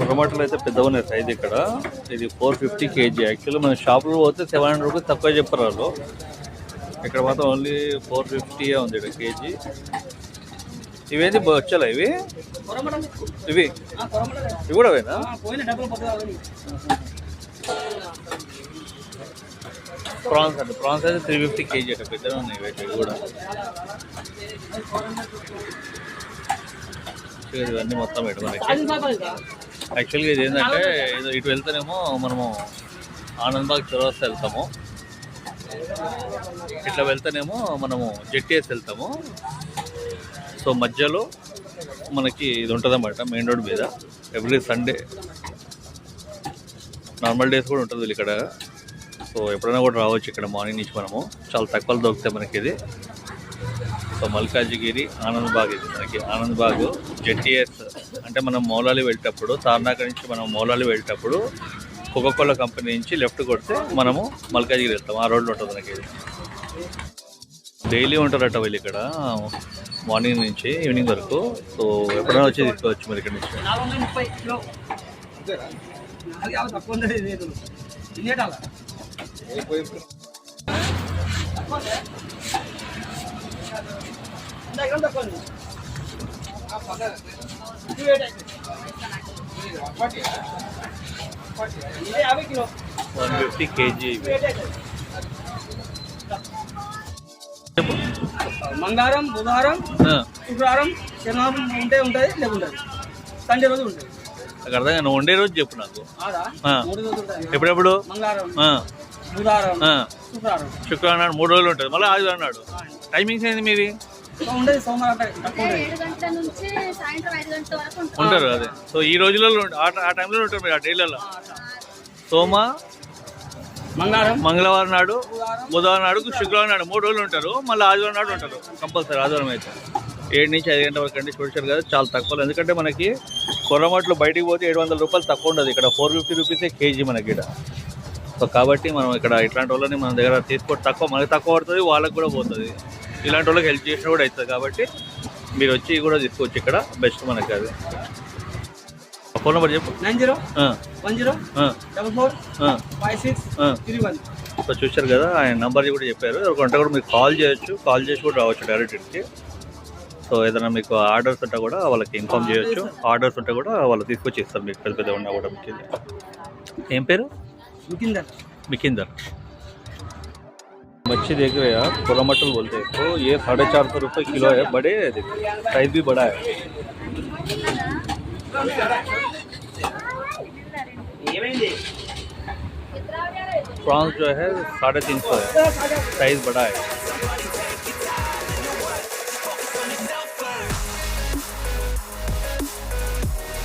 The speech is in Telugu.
టమాటాలు అయితే పెద్దగా ఉన్నాయి సైజ్ ఇక్కడ. ఇది ఫోర్ ఫిఫ్టీ కేజీ యాక్చువల్లీ మన షాప్లో పోతే సెవెన్ హండ్రెడ్ రూపీస్ తక్కువ చెప్పారు వాళ్ళు. ఇక్కడ మాత్రం ఓన్లీ ఫోర్ ఫిఫ్టీ ఉంది ఇక్కడ కేజీ ఇవేంటి వచ్చాలా ఇవి? ఇవి? ఇవి కూడా పొద్దుగా ప్రాన్స్ అంటే ప్రాన్స్ అయితే త్రీ ఫిఫ్టీ కేజీ అట్లా పెద్దగా ఉన్నాయి ఇవి ఇవి కూడా. ఇవన్నీ మొత్తం ఇటు మనకి. యాక్చువల్గా ఇది ఏంటంటే ఇది ఇటు వెళ్తేనేమో మనము ఆనందబాగ్ చౌరస్తా వెళ్తాము. ఇట్లా వెళ్తేనేమో మనము జెట్టీఎస్ వెళ్తాము. సో మధ్యలో మనకి ఇది ఉంటుందన్నమాట మెయిన్ రోడ్ మీద. ఎవ్రీ సండే నార్మల్ డేస్ కూడా ఉంటుంది ఇక్కడ. సో ఎప్పుడైనా కూడా రావచ్చు ఇక్కడ మార్నింగ్ నుంచి మనము. చాలా తక్కువలు దొరుకుతాయి మనకి ఇది. సో మల్కాజిగిరి ఆనంద్ బాగ్ ఇది మనకి. ఆనంద్ బాగ్ జెట్టిఎస్ అంటే మనం మౌలాలి వెళ్ళేటప్పుడు తార్నాక నుంచి మనం మౌలాలి వెళ్ళేటప్పుడు కోకోకోలా కంపెనీ నుంచి లెఫ్ట్ కొడితే మనము మల్కాజిగిరి వెళ్తాం. ఆ రోడ్లో ఉంటుంది మనకి. డైలీ ఉంటారట వీళ్ళు ఇక్కడ మార్నింగ్ నుంచి ఈవినింగ్ వరకు. సో ఎప్పుడైనా వచ్చి తీసుకోవచ్చు మరి ఇక్కడ నుంచి. తక్కువ వన్ ఫిఫ్టీ కేజీ. మంగళవారం బుధవారం శుక్రవారం శనివారం ఉంటే ఉంటుంది లేకుంటుంది సండే రోజు ఉంటుంది. నాకు అర్థం వండే రోజు చెప్పు నాకు. ఎప్పుడెప్పుడు. శుక్రవారం. శుక్రవారం నాడు మూడు రోజులు ఉంటుంది. మళ్ళీ ఆదివారం నాడు. టైమింగ్స్ ఏంది మీది? ఉంటారు. అదే. సో ఈ రోజులలో ఆ టైంలో ఉంటారు మీరు ఆ డైలలో. సోమ మంగళవారం. మంగళవారం నాడు బుధవారం. నాడు శుక్రవారం నాడు మూడు రోజులు ఉంటారు. మళ్ళీ ఆదివారం నాడు ఉంటారు. కంపల్సరీ ఆదివారం అయితే. ఏడు నుంచి ఐదు గంటల వరకు అంటే చూసారు కదా చాలా తక్కువ ఎందుకంటే మనకి కొరమట్లు బయటికి పోతే ఏడు వందల రూపాయలు తక్కువ ఉండదు. ఇక్కడ ఫోర్ ఫిఫ్టీ రూపీసే కేజీ మనకి ఇక్కడ. సో కాబట్టి మనం ఇక్కడ ఇట్లాంటి వాళ్ళని మన దగ్గర తీసుకోవడం తక్కువ మనకి తక్కువ పడుతుంది వాళ్ళకి కూడా పోతుంది. ఇలాంటి వాళ్ళకి హెల్ప్ చేసినా కూడా అవుతుంది కాబట్టి మీరు వచ్చి కూడా తీసుకోవచ్చు ఇక్కడ బెస్ట్ మనకి అది. ఫోన్ నెంబర్ చెప్పు. Nine zero one zero double four five six three one ఇప్పుడు చూశారు కదా ఆయన నెంబర్ కూడా చెప్పారు. కొంత కూడా మీకు కాల్ చేయొచ్చు కాల్ చేసి కూడా రావచ్చు డైరెక్ట్ ఇంటికి. సో ఏదైనా మీకు ఆర్డర్స్ ఉంటే కూడా వాళ్ళకి ఇన్ఫామ్ చేయొచ్చు. ఆర్డర్స్ ఉంటే కూడా వాళ్ళు తీసుకొచ్చి ఇస్తారు మీకు. పెద్ద పెద్ద ఉన్నా కూడా మీకు ఏం పేరు? మికిందర్. మికిందర్. मच्छी देख रहे हैं आप कोला मटल बोलते हैं। तो ये साढ़े चार सौ रुपये किलो है, बड़े है देखिए साइज़ भी बड़ा है। प्रॉन्स जो है, साढ़े तीन सौ है। साइज़ बड़ा है।